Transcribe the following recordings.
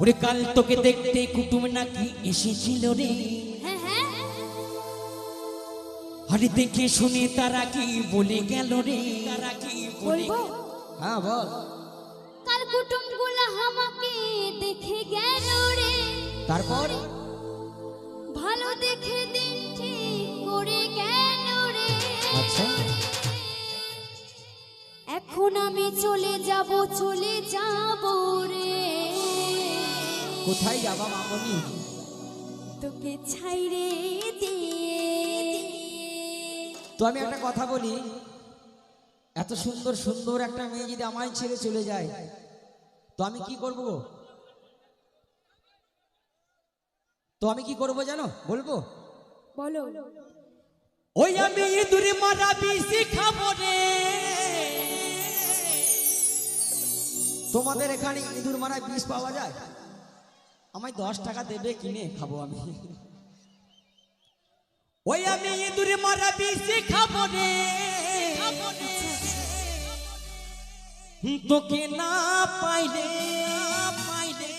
ওরে কাল তোকে দেখতে কুটুম নাকি এসেছিল রে। হ্যাঁ হ্যাঁ। আরে দেখে শুনে তারা কি বলে গেল রে। তারা কি বলে হ্যাঁ বল। কাল কুটুমগুলা আমাকে দেখে গেল রে। তারপর? ভালো দেখে দিন ঠিক করে গেল রে। আচ্ছা। এখন আমি চলে যাব চলে যাব রে। কোথায় যাবা মামনি তোকে ছাইরে দিয়ে তো আমি একটা কথা বলি। এত সুন্দর সুন্দর একটা মেয়ে যদি আমায় ছেড়ে চলে যায় তো আমি কি করব তো আমি কি করব জানো? বলব? বলো। ওই আমি ইঁদুর মারা বিসি খাব রে। তোমাদের এখানে ইঁদুর মারা বিষ পাওয়া যায়? আমায় দশ টাকা দেবে, কিনে খাব আমি। ওই আমি ইঁদুর মারা বিসি খাব রে তোকে না পাইলে পাইলে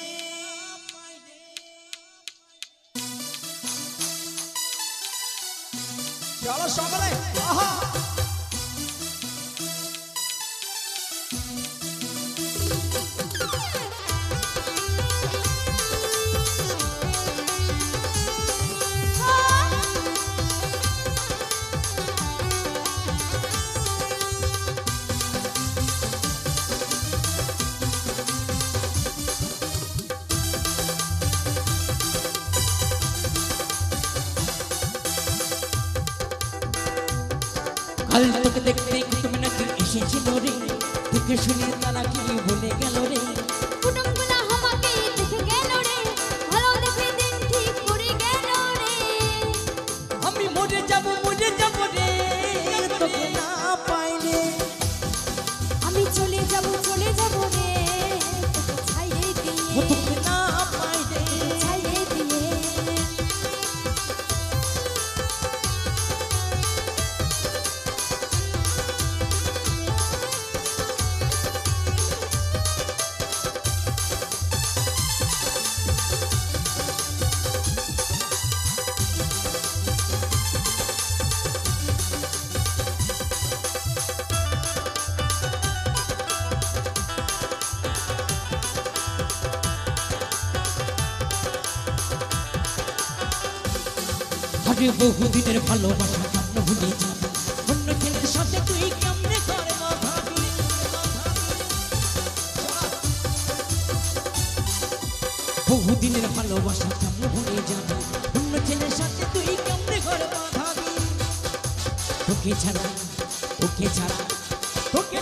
চলো সকলে, আহা। কাল তোকে দেখতে তুমি নাকি এসেছিল রে দেখে শুনে তারা কি বলে গেল রে? কুটুম আমি মরে যাব মরে যাব রে। তোকে না পাইলে। আমি চলে যাব চলে যাব রে। তোকে দিয়ে তোকে না আরে বহুদিনের ভালোবাসা যাবে অন্য ছেলের সাথে তুই কেমনে বহুদিনের ভালোবাসা কেমন ভুলে যাবে অন্য ছেলের সাথে তুই কেমনে ছাড়া, তোকে ছাড়া, তোকে